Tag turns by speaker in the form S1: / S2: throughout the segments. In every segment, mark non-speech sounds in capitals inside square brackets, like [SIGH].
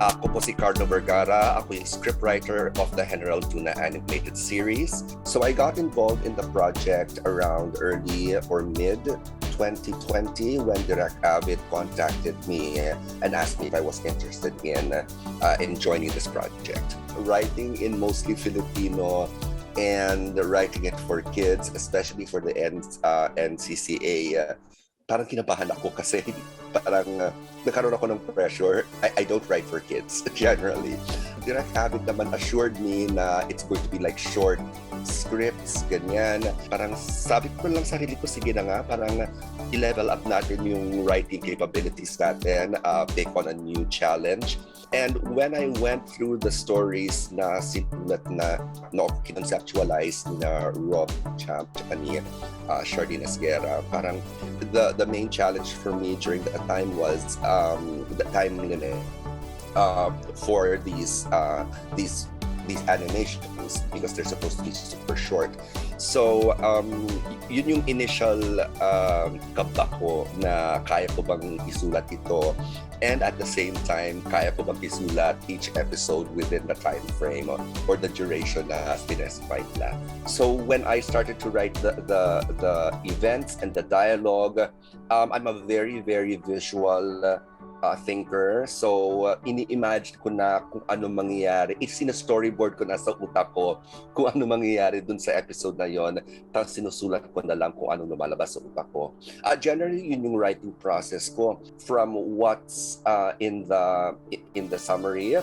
S1: Ako po si Carlo Vergara. Ako yung scriptwriter of the General Tuna animated series. So I got involved in the project around early or mid 2020 when Direct Avid contacted me and asked me if I was interested in uh, in joining this project. Writing in mostly Filipino and writing it for kids, especially for the N, uh, NCCA, uh, parang kinabahan ako kasi [LAUGHS] parang uh, nagkaroon ako ng pressure. I, I don't write for kids [LAUGHS] generally. Direct Avid naman assured me na it's going to be like short scripts, ganyan. Parang sabi ko lang sa sarili ko, sige na nga, parang i-level up natin yung writing capabilities natin, uh, take on a new challenge. And when I went through the stories na sinulat na na conceptualize na Rob Champ at ni uh, Shardine Esguerra, parang the the main challenge for me during that time was um, the time uh, for these uh, these these animations because they're supposed to be super short. So, um, yun yung initial um, kaba ko na kaya ko bang isulat ito and at the same time, kaya ko bang isulat each episode within the time frame or, the duration na specified lang. So, when I started to write the, the, the events and the dialogue, um, I'm a very, very visual uh, thinker. So, uh, ini-imagine ko na kung ano mangyayari. Isina-storyboard ko na sa utak ko kung ano mangyayari dun sa episode na yon. Tapos sinusulat ko na lang kung ano lumalabas sa utak ko. Uh, generally, yun yung writing process ko from what's uh, in the in the summary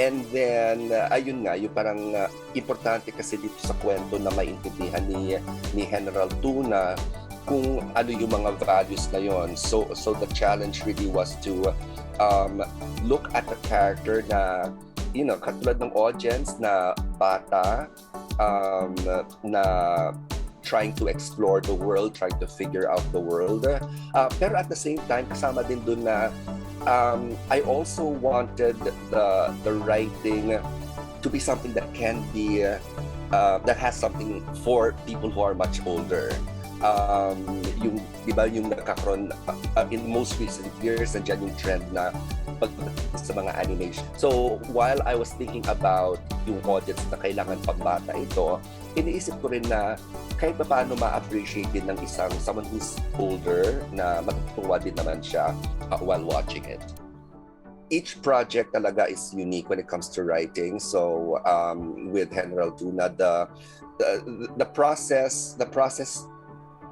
S1: And then, uh, ayun nga, yung parang uh, importante kasi dito sa kwento na maintindihan ni, ni General Tuna kung ano yung mga values na yon. So, so the challenge really was to um, look at the character na, you know, katulad ng audience na bata, um, na trying to explore the world, trying to figure out the world. Uh, pero at the same time, kasama din dun na um, I also wanted the the writing to be something that can be uh, that has something for people who are much older. Um, yung, di ba, yung nakakaroon, uh, in most recent years, nandiyan yung trend na pag sa mga animation. So, while I was thinking about yung audience na kailangan pambata ito, iniisip ko rin na kahit pa paano ma-appreciate din ng isang someone who's older na matutuwa din naman siya uh, while watching it each project talaga is unique when it comes to writing. So um, with General Tuna, the, the the process the process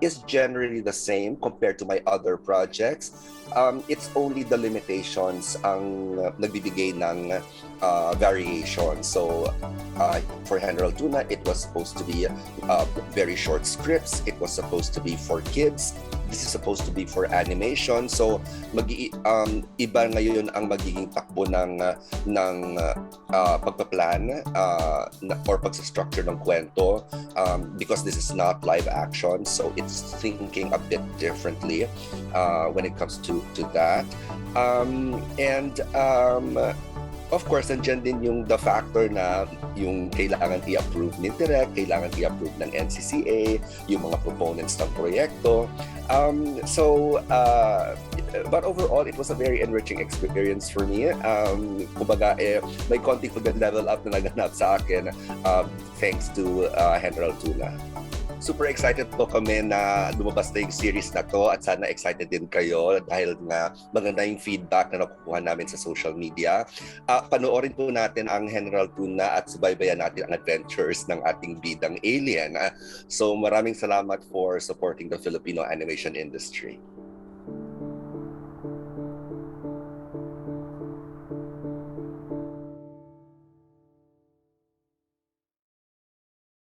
S1: is generally the same compared to my other projects. Um, it's only the limitations ang nagbibigay ng uh, variation. So uh, for General Tuna, it was supposed to be uh, very short scripts. It was supposed to be for kids. This is supposed to be for animation. So mag um, iba ngayon ang magiging takbo ng uh, ng uh, pagpa-plan uh, or pagsa-structure ng kwento um, because this is not live action. So it's thinking a bit differently uh, when it comes to to that. Um, and um, of course, nandiyan din yung the factor na yung kailangan i-approve ni Direct, kailangan i-approve ng NCCA, yung mga proponents ng proyekto. Um, so, uh, but overall, it was a very enriching experience for me. Um, kumbaga, eh, may konting pag-level up na naganap sa akin um, thanks to uh, General Tuna super excited po kami na lumabas na yung series na to at sana excited din kayo dahil nga maganda yung feedback na nakukuha namin sa social media. Uh, panoorin po natin ang General Tuna at subaybayan natin ang adventures ng ating bidang alien. Uh, so maraming salamat for supporting the Filipino animation industry.